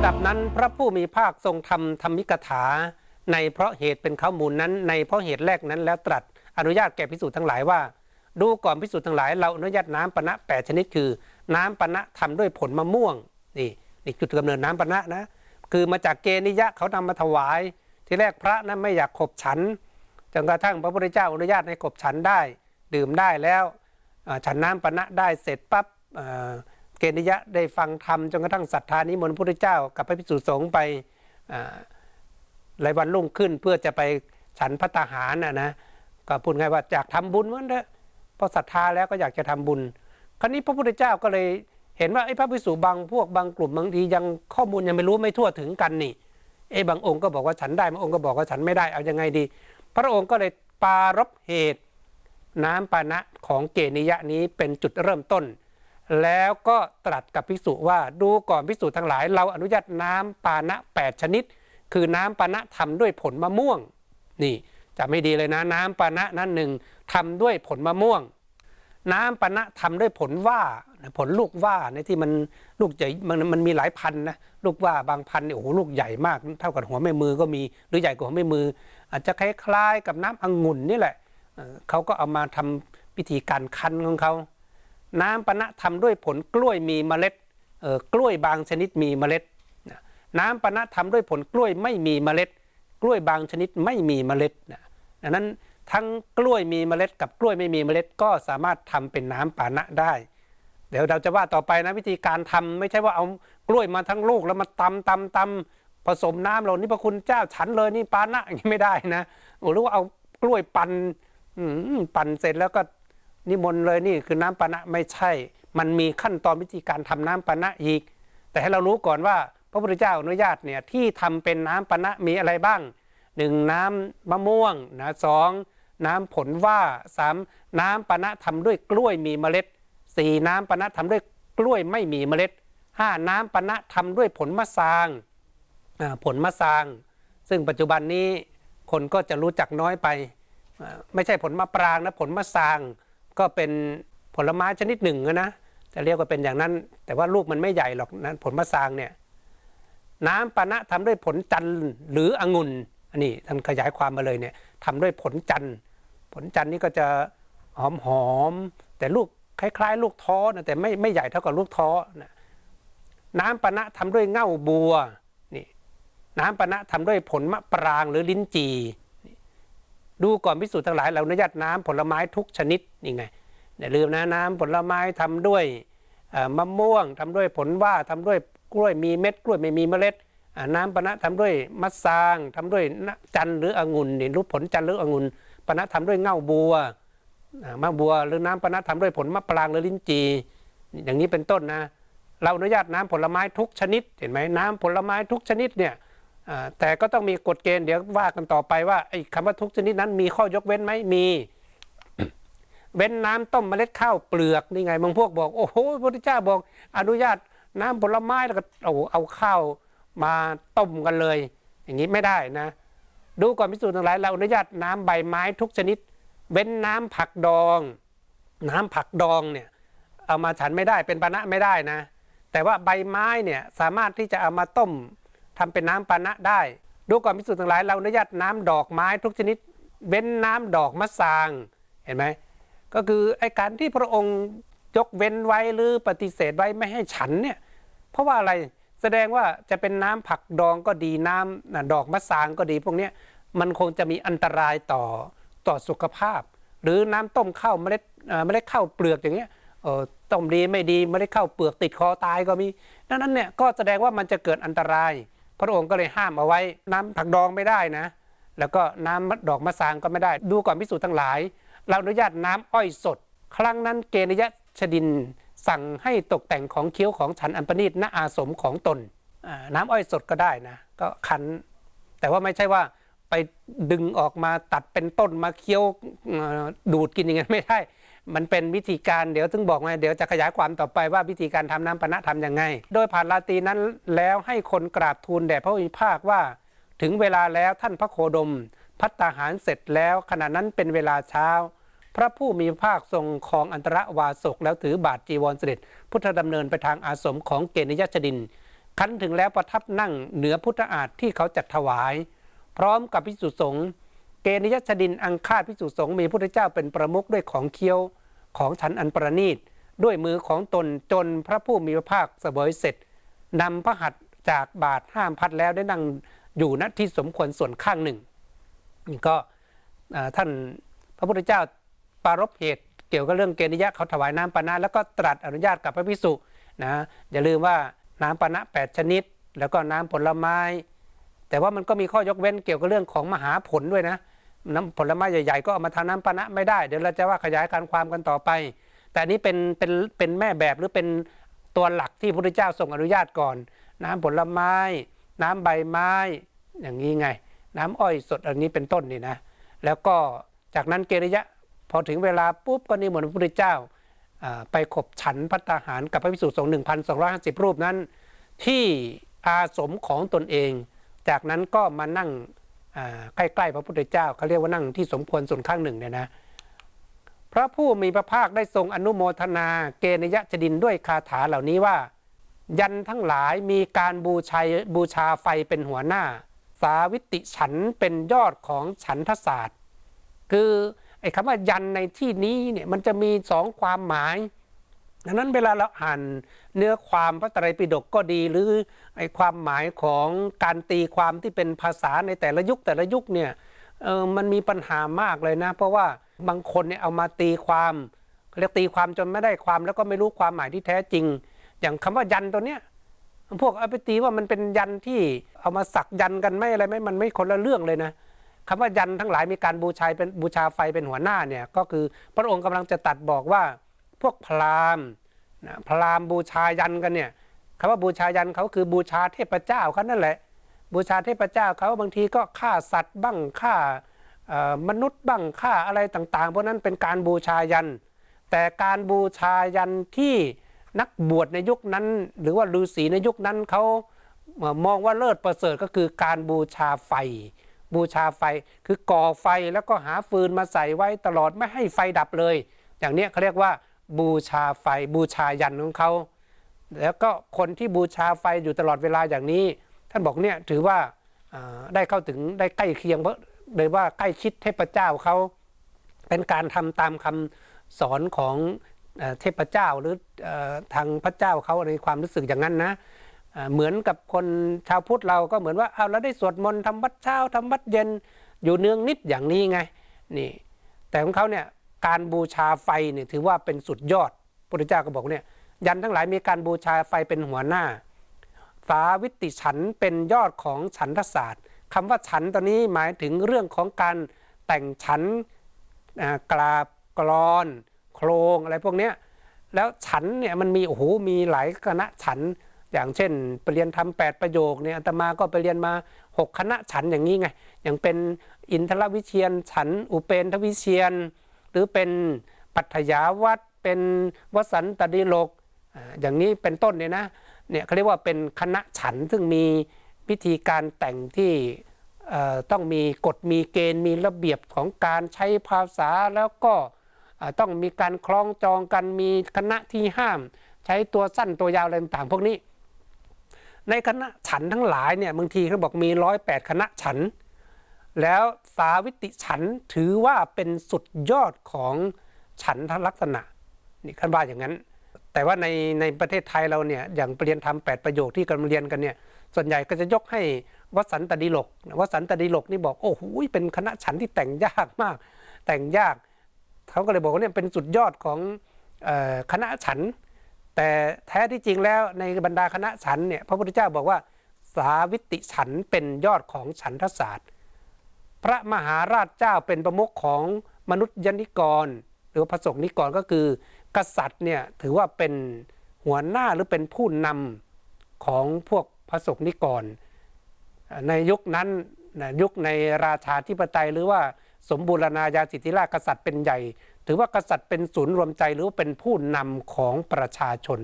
ำดับนั้นพระผู้มีภาคทรงทำธรรมิกถา ในเพราะเหตุเป็นข้อมูลนั้น ในเพราะเหตุแรกนั้นแล้วตรัสอนุญาตแก่พิสูจน์ทั้งหลายว่า ดูก่อนพิสูจน์ทั้งหลาย เราอนุญาตน้ำปณะแปดชนิดคือ น้ำปณะทำด้วยผลมะม่วงนี่นี่จุดกำเนิดน้ำปณะนะคือมาจากเกณนิยะเขานำมาถวาย ที่แรกพระนั้นไม่อยากขบฉันจนกระทั่งพระพุทธเจ้าอนุญาตให้ขบฉันได้ ดื่มได้แล้วฉันน้ำปณะได้เสร็จปั๊บ เกณนิยะได้ฟังธรรมจนกระทั่งศรัทธานิมนต์พระพุทธเจ้ากับพระภิกษุสงฆ์ไปอ่าหลายวันรุ่งขึ้นเพื่อจะไปฉันพัตตาหารนะนะก็พูดง่ายว่าอยากทำบุญมันเถอะพอศรัทธาแล้วก็อยากจะทำบุญ คราวนี้พระพุทธเจ้าก็เลยเห็นว่าไอ้พระภิกษุบางพวกบางกลุ่มบางทียังข้อมูลยังไม่รู้ไม่ทั่วถึงกันนี่ไอ้บางองค์ก็บอกว่าฉันได้บางองค์ก็บอกว่าฉันไม่ได้เอายังไงดี พระองค์ก็เลยปรารบเหตุ น้ำปานะของเกณิยะนี้เป็นจุดเริ่มต้น แล้วก็ตรัสกับภิกษุว่าดูก่อนภิกษุทั้งหลาย เราอนุญาตน้ำปานะแปดชนิด คือน้ำปานะทำด้วยผลมะม่วง นี่จะไม่ดีเลยนะ น้ำปานะนั้นหนึ่งทำด้วยผลมะม่วง น้ำปานะทำด้วยผลว่าผลลูกว่าในที่มันลูกใหญ่มันมันมีหลายพันนะลูกว่าบางพันเนี่ยโอ้โหลูกใหญ่มาก เท่ากับหัวแม่มือก็มีหรือใหญ่กว่าหัวแม่มือ อาจจะคล้ายๆกับน้ำองุ่นนี่แหละเขาก็เอามาทำพิธีการคั้นของเขา น้ำปะนะทำด้วยผลกล้วยมีเมล็ดกล้วยบางชนิดมีเมล็ด น้ำปะนะทำด้วยผลกล้วยไม่มีเมล็ด กล้วยบางชนิดไม่มีเมล็ดนะดังนั้นทั้งกล้วยมีเมล็ดกับกล้วยไม่มีเมล็ดก็สามารถทำเป็นน้ำปานะได้ เดี๋ยวเราจะว่าต่อไปนะวิธีการทำไม่ใช่ว่าเอากล้วยมาทั้งลูกแล้วมาตำตำตำผสมน้ำเรานี่พระคุณเจ้าฉันเลยนี่ปานะอย่างนี้ไม่ได้นะหรือว่าเอากล้วยปั่นปั่นเสร็จแล้วก็ นิมนต์เลยนี่คือน้ำปานะไม่ใช่ มันมีขั้นตอนวิธีการทำน้ำปานะอีก แต่ให้เรารู้ก่อนว่าพระพุทธเจ้าอนุญาตเนี่ยที่ทำเป็นน้ำปานะมีอะไรบ้างหนึ่งน้ำมะม่วงนะสองน้ำผลว่าสามน้ำปานะทำด้วยกล้วยมีเมล็ดสี่น้ำปานะทำด้วยกล้วยไม่มีเมล็ดห้าน้ำปานะทำด้วยผลมะซางอ่าผลมะซาง ซึ่งปัจจุบันนี้คนก็จะรู้จักน้อยไป ไม่ใช่ผลมะปรางนะผลมะซาง ก็เป็นผลไม้ชนิดหนึ่งนะจะเรียกว่าเป็นอย่างนั้น แต่ว่าลูกมันไม่ใหญ่หรอกนะผลมะซางเนี่ยน้ำปานะทำด้วยผลจันทร์หรือองุ่นอันนี้ท่านขยายความมาเลยเนี่ยทำด้วยผลจันทร์ผลจันทร์นี่ก็จะหอมหอมแต่ลูกคล้าย ๆ ลูกท้อนะแต่ไม่ไม่ใหญ่เท่ากับลูกท้อนะน้ำปานะทำด้วยเง่าบัวนี่น้ำปานะทำด้วยผลมะปรางหรือลิ้นจี่ ดูก่อนพิสูจน์ทั้งหลายเราอนุญาตน้ำผลไม้ทุกชนิดนี่ไงอย่าลืมนะน้ำผลไม้ทำด้วยมะม่วงทำด้วยผลว่าทำด้วยกล้วยมีเม็ดกล้วยไม่มีเมล็ด น้ำปนะทำด้วยมะซางทำด้วยจันหรือองุ่นนี่รูปผลจันหรือองุ่นปนะทำด้วยเง่าบัวมะบัวหรือน้ำปนะทำด้วยผลมะปรางหรือลิ้นจีอย่างนี้เป็นต้นนะ เราอนุญาตน้ำผลไม้ทุกชนิดเห็นไหมน้ำผลไม้ทุกชนิดเนี่ย แต่ก็ต้องมีกฎเกณฑ์เดี๋ยวว่ากันต่อไปว่าไอ้คำว่าทุกชนิดนั้นมีข้อยกเว้นไหมมี เว้นน้ำต้มเมล็ดข้าวเปลือกนี่ไงบางพวกบอก โอ้โหพระพุทธเจ้าบอก อนุญาตน้ำผลไม้แล้วก็เอาเอาข้าวมาต้มกันเลย อย่างนี้ไม่ได้นะ ดูก่อนพิสูจน์ทั้งหลายเราอนุญาตน้ำใบไม้ทุกชนิด เว้นน้ำผักดอง น้ำผักดองเนี่ยเอามาฉันไม่ได้เป็นปานะไม่ได้นะ แต่ว่าใบไม้เนี่ยสามารถที่จะเอามาต้ม ทำเป็นน้ำปานะได้ ดูก่อนพิสูจน์ทั้งหลายเราอนุญาตน้ำดอกไม้ทุกชนิด เว้นน้ำดอกมะซางเห็นไหมก็คือไอ้การที่พระองค์ยกเว้นไว้หรือปฏิเสธไว้ไม่ให้ฉันเนี่ยเพราะว่าอะไรแสดงว่าจะเป็นน้ำผักดองก็ดีน้ำนดอกมะซางก็ดีพวกเนี้ยมันคงจะมีอันตรายต่อต่อสุขภาพ หรือน้ำต้มข้าวเมล็ดเอ่อเมล็ดข้าวเปลือกอย่างเงี้ยเออต้มดีไม่ดีเมล็ดข้าวเปลือกติดคอตายก็มีดังนั้นเนี่ยก็แสดงว่ามันจะเกิดอันตราย พระองค์ก็เลยห้ามเอาไว้ น้ำผักดองไม่ได้นะ แล้วก็น้ำดอกมะซางก็ไม่ได้ ดูก่อนพิสูจน์ทั้งหลาย เราอนุญาตน้ำอ้อยสด ครั้งนั้นเกณยชดินสั่งให้ตกแต่งของเคี้ยวของฉันอันประณีตณอาสมของตน น้ำอ้อยสดก็ได้นะ ก็คั้น แต่ว่าไม่ใช่ว่าไปดึงออกมาตัดเป็นต้นมาเคี้ยวดูดกินอย่างนั้นไม่ได้ มันเป็นวิธีการเดี๋ยวถึงบอกไงเดี๋ยวจะขยายความต่อไปว่าวิธีการทำน้ำปนะทำยังไง โดยผ่านลาตีนั้นแล้วให้คนกราบทูลแด่พระผู้มีภาคว่า ถึงเวลาแล้วท่านพระโคดม พัตตาหารเสร็จแล้วขณะนั้นเป็นเวลาเช้า พระผู้มีภาคทรงคองอันตรวาสกแล้วถือบาทจีวรเสด็จ พุทธดำเนินไปทางอาสมของเกณฑยชดินคันถึงแล้วประทับนั่งเหนือพุทธอาฏที่เขาจัดถวาย พร้อมกับพิสุสงฆ์เกณฑยชดินอังคาดพิสุสงฆ์มีพุทธเจ้าเป็นประมุขด้วยของเคี้ยว ของฉันอันประณีตด้วยมือของตนจนพระผู้มีพระภาคเสวยเสร็จนำพระหัตถ์จากบาทห้ามพัดแล้วได้นั่งอยู่ณที่สมควรส่วนข้างหนึ่งนี่ก็ท่านพระพุทธเจ้าปรารภเหตุเกี่ยวกับเรื่องเกณฑ์ยะเขาถวายน้ำปานะแล้วก็ตรัสอนุญาตกับพระภิกษุนะอย่าลืมว่าน้ำปานะแปดชนิด แล้วก็น้ำผลไม้ แต่ว่ามันก็มีข้อยกเว้นเกี่ยวกับเรื่องของมหาผลด้วยนะ น้ำผลไม้ใหญ่ๆ ก็เอามาทำน้ำปานะไม่ได้ เดี๋ยวเราจะว่าขยายการความกันต่อไป แต่นี้เป็นเป็นเป็นแม่แบบหรือเป็นตัวหลักที่พระพุทธเจ้าทรงอนุญาตก่อน น้ำผลไม้ น้ำใบไม้ อย่างนี้ไง น้ำอ้อยสดอันนี้เป็นต้นนี่นะ แล้วก็จากนั้นเกริยะพอถึงเวลาปุ๊บก็นิมนต์พระพุทธเจ้าไปขบฉันพัตาหารกับพระภิกษุสงฆ์1,250รูปนั้น ที่อาสมของตนเอง จากนั้นก็มานั่ง ใกล้ๆพระพุทธเจ้าเขาเรียกว่านั่งที่สมควรส่วนข้างหนึ่งเนี่ยนะพระผู้มีพระภาคได้ทรงอนุโมทนาเกณยจดินด้วยคาถาเหล่านี้ว่า ยันทั้งหลายมีการบูชาบูชาไฟเป็นหัวหน้า สาวิติฉันเป็นยอดของฉันทศาสตร์ คือไอ้คำว่ายันในที่นี้เนี่ยมันจะมีสองความหมาย ดังนั้นเวลาเราอ่านเนื้อความพระไตรปิฎกก็ดีหรือไอความหมายของการตีความที่เป็นภาษาในแต่ละยุคแต่ละยุคเนี่ยเออมันมีปัญหามากเลยนะ เพราะว่าบางคนเนี่ยเอามาตีความเรียกตีความจนไม่ได้ความแล้วก็ไม่รู้ความหมายที่แท้จริง อย่างคำว่ายันตัวเนี้ยพวกเอาไปตีว่ามันเป็นยันที่เอามาสักยันกันไม่อะไรไม่มันไม่คนละเรื่องเลยนะคำว่ายันทั้งหลายมีการบูชาเป็นบูชาไฟเป็นหัวหน้าเนี่ยก็คือพระองค์กำลังจะตัดบอกว่า พวกพราหมณ์นะพราหมณ์บูชายันกันเนี่ยคำว่าบูชายันเขาคือบูชาเทพเจ้าเขานั่นแหละ บูชาเทพเจ้าเขาบางทีก็ฆ่าสัตว์บ้างฆ่ามนุษย์บ้างฆ่าอะไรต่างๆ เพราะนั้นเป็นการบูชายัน แต่การบูชายันที่นักบวชในยุคนั้น หรือว่าฤาษีในยุคนั้นเขามองว่าเลิศประเสริฐก็คือการบูชาไฟ บูชาไฟคือก่อไฟแล้วก็หาฟืนมาใส่ไว้ตลอดไม่ให้ไฟดับเลย อย่างเนี้ยเขาเรียกว่า บูชาไฟบูชายันของเขาแล้วก็คนที่บูชาไฟอยู่ตลอดเวลาอย่างนี้ ท่านบอกเนี่ยถือว่าได้เข้าถึงได้ใกล้เคียงเพราะเลยว่าใกล้ชิดเทพเจ้าเขาเป็นการทำตามคำสอนของเทพเจ้าหรือทางพระเจ้าเขาในความรู้สึกอย่างนั้นนะเหมือนกับคนชาวพุทธเราก็เหมือนว่าเอาแล้วได้สวดมนต์ทำวัดเช้าทำวัดเย็นอยู่เนืองนิดอย่างนี้ไงนี่แต่ของเขาเนี่ย การบูชาไฟเนี่ยถือว่าเป็นสุดยอดพระพุทธเจ้าก็บอกเนี่ยยันทั้งหลายมีการบูชาไฟเป็นหัวหน้าสาวิติฉันเป็นยอดของฉันทศาสตร์คำว่าฉันตอนนี้หมายถึงเรื่องของการแต่งฉันกราบกรอน โครงอะไรพวกเนี้ยแล้วฉันเนี่ยมันมีโอ้โหมีหลายคณะฉันอย่างเช่นไปเรียนทำแปดประโยคเนี่ยอาตมาก็ไปเรียนมาหกคณะฉันอย่างนี้ไงอย่างเป็นอินทรวิเชียนฉันอุเปนทวิเชียน หรือเป็นปัทยาวัดเป็นวสันตดิโลกอย่างนี้เป็นต้นเนี่ยนะเนี่ยเขาเรียกว่าเป็นคณะฉันซึ่งมีพิธีการแต่งที่ต้องมีกฎมีเกณฑ์มีระเบียบของการใช้ภาษาแล้วก็ต้องมีการคล้องจองกันมีคณะที่ห้าม ใช้ตัวสั้นตัวยาวอะไรต่างๆพวกนี้ ในคณะฉันทั้งหลายเนี่ยบางทีเขาบอกมีร้อยแปดคณะฉัน แล้วสาวิติฉันถือว่าเป็นสุดยอดของฉันทลักษณะนี่คันว่าอย่างนั้น แต่ว่าในในประเทศไทยเราเนี่ยอย่างเรียนทำแปดประโยคที่กำลังเรียนกันเนี่ยส่วนใหญ่ก็จะยกให้วสันตดีโลกวสันตดีโลกนี่บอกโอ้โหเป็นคณะฉันที่แต่งยากมาก แต่งยากเขาก็เลยบอกว่าเนี่ยเป็นสุดยอดของคณะฉัน แต่แท้ที่จริงแล้วในบรรดาคณะฉันเนี่ยพระพุทธเจ้าบอกว่าสาวิติฉันเป็นยอดของฉันทศาสตร์ พระมหาราชเจ้าเป็นประมุขของมนุษยนิกร หรือว่าพระสงฆ์นิกรก็คือ กษัตริย์เนี่ยถือว่าเป็นหัวหน้าหรือเป็นผู้นำของพวกพระสงฆ์นิกร ในยุคนั้นยุคในราชาธิปไตยหรือว่าสมบูรณาญาสิทธิราชกษัตริย์เป็นใหญ่ ถือว่ากษัตริย์เป็นศูนย์รวมใจหรือเป็นผู้นำของประชาชน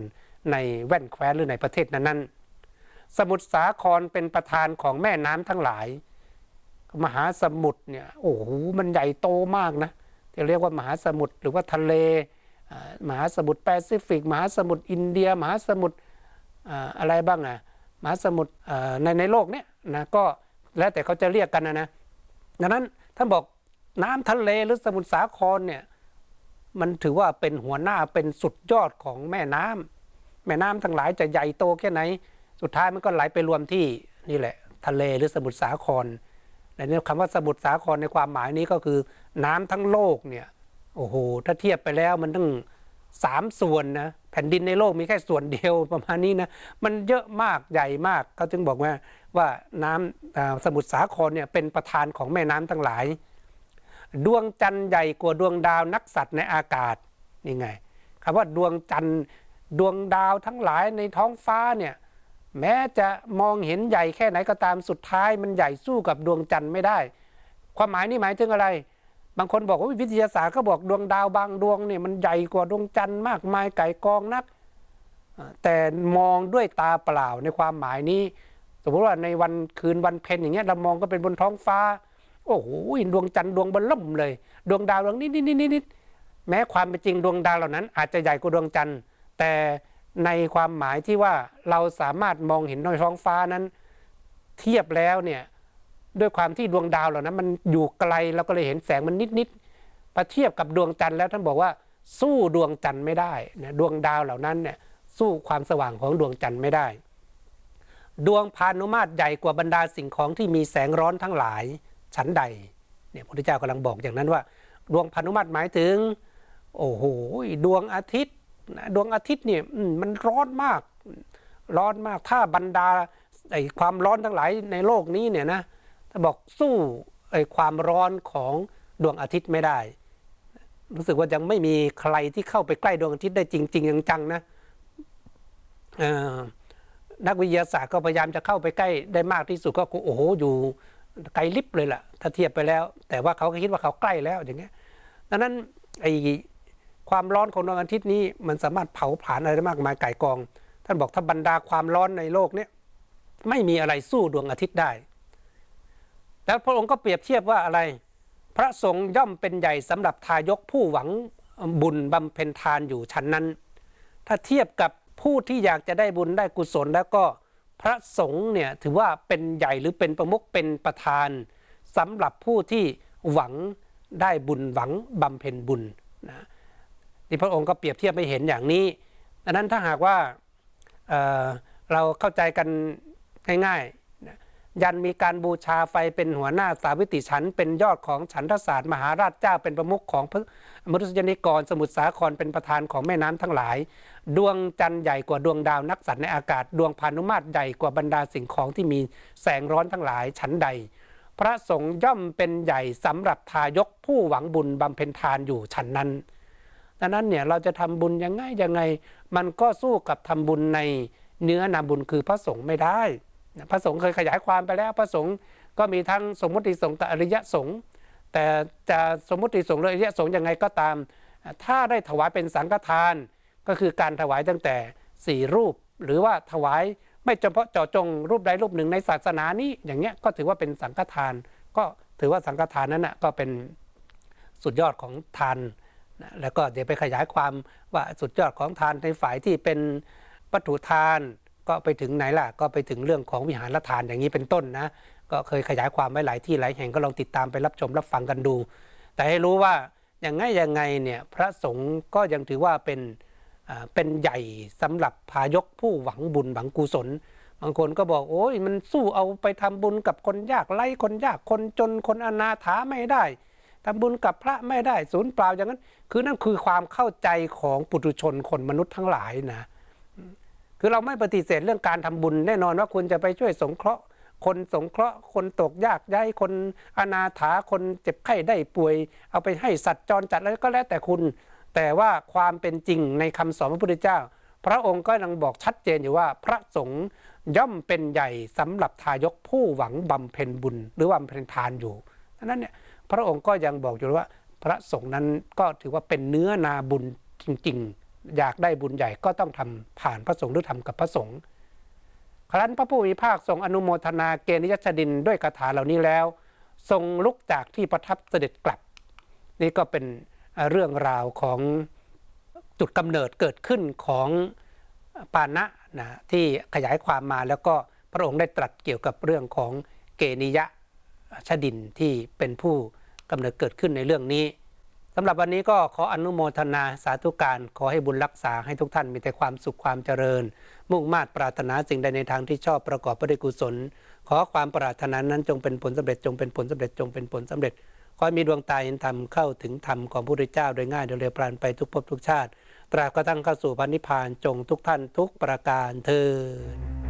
ในแว่นแคว้นหรือในประเทศนั้นๆสมุทรสาครเป็นประธานของแม่น้ำทั้งหลาย มหาสมุทรเนี่ยโอ้โหมันใหญ่โตมากนะที่เรียกว่ามหาสมุทรหรือว่าทะเลมหาสมุทรแปซิฟิก มหาสมุทรอินเดีย มหาสมุทรอะไรบ้างอะมหาสมุทรในในโลกเนี้ยนะก็แล้วแต่เขาจะเรียกกันนะนะดังนั้นท่านบอกน้ำทะเลหรือสมุทรสาครเนี่ยมันถือว่าเป็นหัวหน้าเป็นสุดยอดของแม่น้ำแม่น้ำทั้งหลายจะใหญ่โตแค่ไหน สุดท้ายมันก็ไหลไปรวมที่นี่แหละ ทะเลหรือสมุทรสาคร ในนี้คำว่าสมุทรสาครในความหมายนี้ก็คือ น้ำทั้งโลกเนี่ยโอ้โหถ้าเทียบไปแล้วมันตั้งสามส่วนนะแผ่นดินในโลกมีแค่ส่วนเดียวประมาณนี้นะมันเยอะมากใหญ่มากเขาจึงบอกว่าว่าน้ำอ่าสมุทรสาครเนี่ยเป็นประธานของแม่น้ำทั้งหลาย ดวงจันทร์ใหญ่กว่าดวงดาวนักสัตว์ในอากาศนี่ไงคำว่าดวงจันทร์ดวงดาวทั้งหลายในท้องฟ้าเนี่ย แม้จะมองเห็นใหญ่แค่ไหนก็ตามสุดท้ายมันใหญ่สู้กับดวงจันทร์ไม่ได้ ความหมายนี่หมายถึงอะไร บางคนบอกว่าวิทยาศาสตร์ก็บอกดวงดาวบางดวงเนี่ยมันใหญ่กว่าดวงจันทร์มากมายไก่กองนัก แต่มองด้วยตาเปล่าในความหมายนี้ สมมติว่าในวันคืนวันเพ็ญอย่างเงี้ยเรามองก็เป็นบนท้องฟ้า โอ้โหดวงจันทร์ดวงบลล่มเลย ดวงดาวดวงนี้นิดนิดนิดนิดแม้ความเป็นจริงดวงดาวเหล่านั้น อาจจะใหญ่กว่าดวงจันทร์แต่ ในความหมายที่ว่าเราสามารถมองเห็นในท้องฟ้านั้น เทียบแล้วเนี่ยด้วยความที่ดวงดาวเหล่านั้นมันอยู่ไกลเราก็เลยเห็นแสงมันนิดๆพอเทียบกับดวงจันทร์แล้วท่านบอกว่าสู้ดวงจันทร์ไม่ได้นะดวงดาวเหล่านั้นเนี่ยสู้ความสว่างของดวงจันทร์ไม่ได้ ดวงพานุมาตรใหญ่กว่าบรรดาสิ่งของที่มีแสงร้อนทั้งหลายชั้นใดเนี่ยพระพุทธเจ้ากำลังบอกอย่างนั้นว่า ดวงพานุมาตรหมายถึง โอ้โหดวงอาทิตย์ ดวงอาทิตย์เนี่ยมันร้อนมาก ร้อนมากถ้าบรรดาไอความร้อนทั้งหลายในโลกนี้เนี่ยนะถ้าบอกสู้ไอความร้อนของดวงอาทิตย์ไม่ได้ รู้สึกว่ายังไม่มีใครที่เข้าไปใกล้ดวงอาทิตย์ได้จริงๆจังๆนะนักวิทยาศาสตร์ก็พยายามจะเข้าไปใกล้ได้มากที่สุดก็โอ้โหอยู่ไกลลิบเลยล่ะ ถ้าเทียบไปแล้ว แต่ว่าเขาก็คิดว่าเขาใกล้แล้วอย่างเงี้ยดังนั้นไอ ความร้อนของดวงอาทิตย์นี้มันสามารถเผาผลาญอะไรได้มากมายไก่กอง ท่านบอกถ้าบรรดาความร้อนในโลกเนี้ยไม่มีอะไรสู้ดวงอาทิตย์ได้ แล้วพระองค์ก็เปรียบเทียบว่าอะไร พระสงฆ์ย่อมเป็นใหญ่สำหรับทายกผู้หวังบุญบำเพ็ญทานอยู่ชั้นนั้น ถ้าเทียบกับผู้ที่อยากจะได้บุญได้กุศลแล้วก็พระสงฆ์เนี่ยถือว่าเป็นใหญ่หรือเป็นประมุขเป็นประธานสำหรับผู้ที่หวังได้บุญหวังบำเพ็ญบุญนะ ที่พระองค์ก็เปรียบเทียบให้เห็นอย่างนี้ดังนั้นถ้าหากว่าเเราเข้าใจกันง่ายๆ ยันมีการบูชาไฟเป็นหัวหน้าสาวิติฉัน เป็นยอดของฉันทศาสตร์มหาราชเจ้าเป็นประมุขของพระมนุษยนิกร สมุทรสาครเป็นประธานของแม่น้ำทั้งหลาย ดวงจันทร์ใหญ่กว่าดวงดาวนักสัตว์ในอากาศ ดวงพานุมาตรใหญ่กว่าบรรดาสิ่งของที่มีแสงร้อนทั้งหลายชั้นใด พระสงฆ์ย่อมเป็นใหญ่สำหรับทายกผู้หวังบุญบำเพ็ญทานอยู่ชั้นนั้น ดังนั้นเนี่ยเราจะทำบุญยังไงยังไง มันก็สู้กับทำบุญในเนื้อนาบุญคือพระสงฆ์ไม่ได้พระสงฆ์เคยขยายความไปแล้วพระสงฆ์ก็มีทั้งสมมติสงฆ์กับอริยสงฆ์แต่จะสมมติสงฆ์หรืออริยสงฆ์ยังไงก็ตาม ถ้าได้ถวายเป็นสังฆทาน ก็คือการถวายตั้งแต่สี่รูป หรือว่าถวายไม่เฉพาะเจาะจงรูปใดรูปหนึ่งในศาสนานี้อย่างเงี้ยก็ถือว่าเป็นสังฆทาน ก็ถือว่าสังฆทานนั้นนะก็เป็นสุดยอดของทาน นะแล้วก็เดี๋ยวไปขยายความว่าสุดยอดของทานในฝ่ายที่เป็นวัตถุทานก็ไปถึงไหนล่ะ ก็ไปถึงเรื่องของวิหารทานอย่างนี้เป็นต้นนะ ก็เคยขยายความไว้หลายที่หลายแห่งก็ลองติดตามไปรับชมรับฟังกันดู แต่ให้รู้ว่าอย่างไงยังไงเนี่ยพระสงฆ์ก็ยังถือว่าเป็นเป็นใหญ่สำหรับพายกผู้หวังบุญหวังกุศล บางคนก็บอกโอ้ยมันสู้เอาไปทำบุญกับคนยากไร้คนยากคนจนคนอนาถาไม่ได้ ทำบุญกับพระไม่ได้ศูนย์เปล่าอย่างนั้น คือนั่นคือความเข้าใจของปุถุชนคนมนุษย์ทั้งหลายนะ คือเราไม่ปฏิเสธเรื่องการทำบุญแน่นอนว่าคุณจะไปช่วยสงเคราะห์ คนสงเคราะห์ คนตกยากไร้คนอนาถาคนเจ็บไข้ได้ป่วย เอาไปให้สัตว์จรจัดแล้วก็แล้วแต่คุณ แต่ว่าความเป็นจริงในคำสอนพระพุทธเจ้า พระองค์ก็ยังบอกชัดเจนอยู่ว่าพระสงฆ์ย่อมเป็นใหญ่สำหรับทายกผู้หวังบำเพ็ญบุญ หรือบำเพ็ญทานอยู่ดังนั้นเนี่ย พระองค์ก็ยังบอกอยู่ว่าพระสงฆ์นั้นก็ถือว่าเป็นเนื้อนาบุญจริง ๆ อยากได้บุญใหญ่ก็ต้องทำผ่านพระสงฆ์หรือทำกับพระสงฆ์ครั้นพระผู้มีภาคทรงอนุโมทนาเกณยชดินด้วยคาถาเหล่านี้แล้ว ทรงลุกจากที่ประทับเสด็จกลับ นี่ก็เป็นเรื่องราวของจุดกำเนิดเกิดขึ้นของปานะนะที่ขยายความมาแล้วก็พระองค์ได้ตรัสเกี่ยวกับเรื่องของเกนิยะ ชดินที่เป็นผู้กำเนิดเกิดขึ้นในเรื่องนี้สำหรับวันนี้ก็ขออนุโมทนาสาธุการขอให้บุญรักษาให้ทุกท่านมีแต่ความสุขความเจริญ มุ่งมาตรปรารถนาสิ่งใดในทางที่ชอบประกอบไปด้วยกุศล ขอความปรารถนานั้นจงเป็นผลสำเร็จจงเป็นผลสำเร็จจงเป็นผลสำเร็จ ขอให้มีดวงตาเห็นธรรมเข้าถึงธรรมของพระพุทธเจ้าโดยง่ายโดยเร็วปราณไปทุกภพทุกชาติ ตราบกระทั่งเข้าสู่พันนิพพานจงทุกท่านทุกประการเทิน